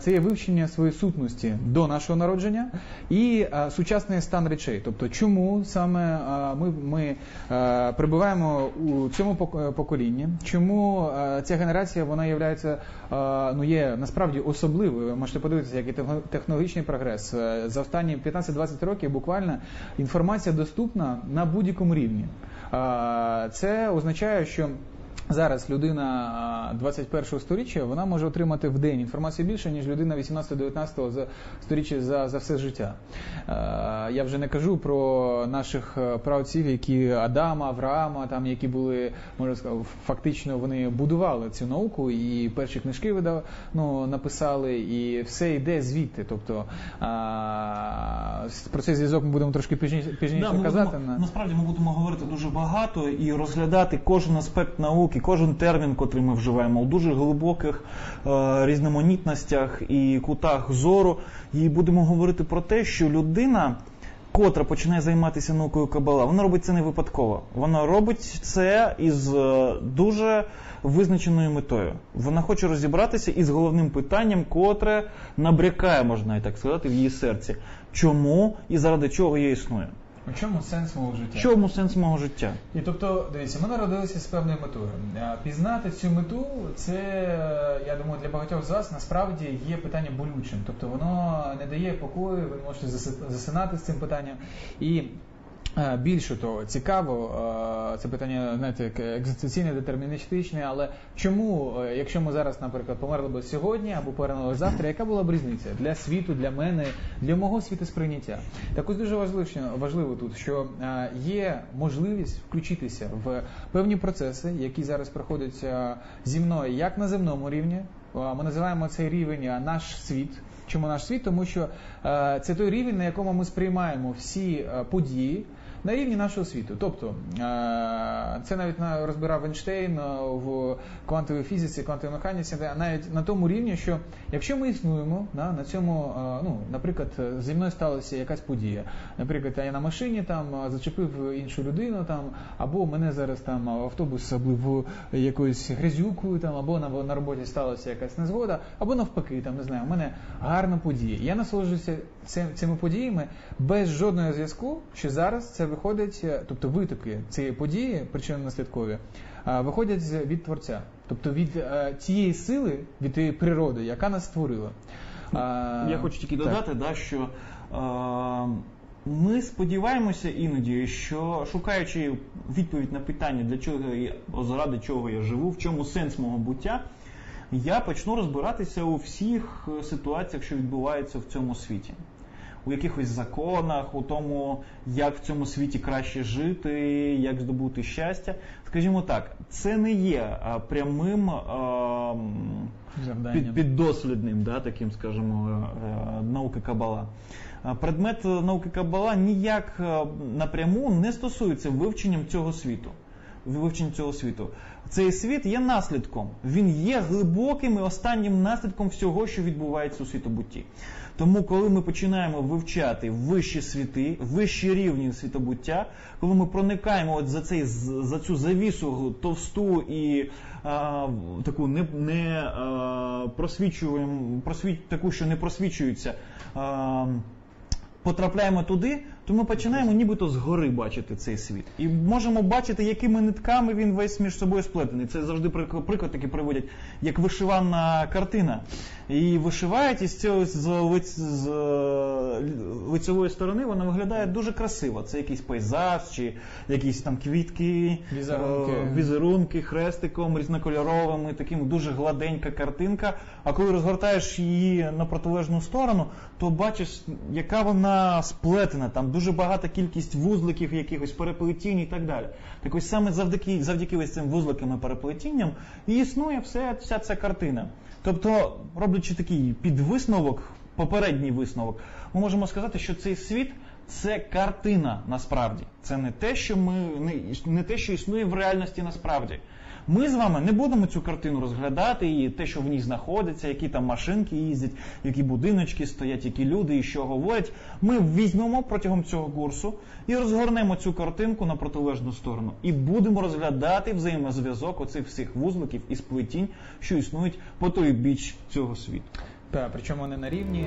це є вивчення своєї сутності до нашого народження і сучасний стан речей. Тобто, чому саме ми, ми перебуваємо у цьому е, поколінні, чому ця генерація вона являється, ну є насправді особливою. Ви можете подивитися, який техно- технологічний прогрес Е, за останні 15-20 років. Буквально інформація доступна на будь-якому рівні. Це означає, що Зараз людина а, 21 сторіччя вона може отримати в день інформацію більше, ніж людина 18-19 за сторіччя за, за все життя. Е, Я вже не кажу про наших е, праотців, які Адама, Авраама, там які були, можна сказати, фактично вони будували цю науку і перші книжки видав, ну, написали, і все йде звідти. Тобто про цей зв'язок ми будемо трошки пізніше, пізніше Да, ми казати. будемо, насправді ми будемо говорити дуже багато і розглядати кожен аспект науки, кожен термін, котрий ми вживаємо, у дуже глибоких е, різноманітностях і кутах зору. І будемо говорити про те, що людина. Котра починає займатися наукою Кабала, вона робить це не випадково. Вона робить це із е, дуже визначеною метою. Вона хоче розібратися із головним питанням, котре набрякає, можна і так сказати, в її серці. Чому і заради чого я існую? У чому сенс мого життя? В чому сенс мого життя? І тобто, дивіться, ми народилися з певною метою. Пізнати цю мету, це я думаю, для багатьох з вас насправді є питання болючим. Тобто воно не дає покою, ви можете заси- засинати з цим питанням. І більше того, цікаво, е, це питання, знаєте, як екзистенційне, детерміністичне, але чому, е, якщо ми зараз, наприклад, померли б сьогодні або повернули завтра, яка була б різниця для світу, для мене, для мого світосприйняття? Так ось дуже важливо, важливо тут, що е, є можливість включитися в певні процеси, які зараз проходять е, зі мною як на земному рівні. Е, Ми називаємо цей рівень е, наш світ. Чому наш світ? Тому що е, це той рівень, на якому ми сприймаємо всі е, події на рівні нашого світу. Тобто е, це навіть розбирав Ейнштейн е, в квантовій фізиці, квантовій механіці, навіть на тому рівні, що якщо ми існуємо на, на цьому, е, ну, наприклад, зі мною сталася якась подія. Наприклад, я на машині там зачепив іншу людину, там, або мене зараз там автобус облив якоюсь грязюкою, там, або на, на роботі сталася якась незгода, або навпаки, там не знаю, у мене гарна подія. Я насолоджуюся цим- цими подіями без жодного зв'язку, що зараз це виходить, е, тобто витоки цієї події, причинно-наслідкові, е, виходять від творця, тобто від е, тієї сили, від тієї природи, яка нас створила. Я хочу тільки додати, да, що ми сподіваємося іноді, що шукаючи відповідь на питання, для чого я, заради чого я живу, в чому сенс мого буття, я почну розбиратися у всіх ситуаціях, що відбуваються в цьому світі. У якихось законах, у тому, як в цьому світі краще жити, як здобути щастя. Скажімо так, це не є прямим а, м, Завданням. під, піддослідним, да, таким, скажімо, е, науки Кабала. Е, Предмет е, науки Кабала ніяк е, напряму не стосується вивченням цього світу. Вивчення цього світу. Цей світ є наслідком. Він є глибоким і останнім наслідком всього, що відбувається у світобутті. Тому, коли ми починаємо вивчати вищі світи, вищі рівні світобуття, коли ми проникаємо от за цей за цю завісу товсту і а, таку не, не а, просвічуємо, просвіт, таку, що не просвічується. А, Потрапляємо туди, то ми починаємо нібито згори бачити цей світ. І можемо бачити, якими нитками він весь між собою сплетений. Це завжди прик- приклад такий приводять, як вишивана картина. І вишивають із цього з, лиць- з лицевої сторони вона виглядає дуже красиво. Це якийсь пейзаж чи якісь там квітки, Візерунки. е, візерунки хрестиком різнокольоровими, таким дуже гладенька картинка. А коли розгортаєш її на протилежну сторону, то бачиш, яка вона сплетена. Там дуже багата кількість вузликів, якихось переплетінь і так далі. Так ось саме завдяки завдяки ось цим вузликам і переплетінням і існує все, вся ця картина. Тобто, роблячи такий підвисновок, попередній висновок, ми можемо сказати, що цей світ це картина насправді. Це не те, що ми не, не те, що існує в реальності насправді. Ми з вами не будемо цю картину розглядати і те, що в ній знаходиться, які там машинки їздять, які будиночки стоять, які люди і що говорять. Ми візьмемо протягом цього курсу і розгорнемо цю картинку на протилежну сторону і будемо розглядати взаємозв'язок оцих всіх вузликів і сплетінь, що існують по той біч цього світу. Так, причому не на рівні.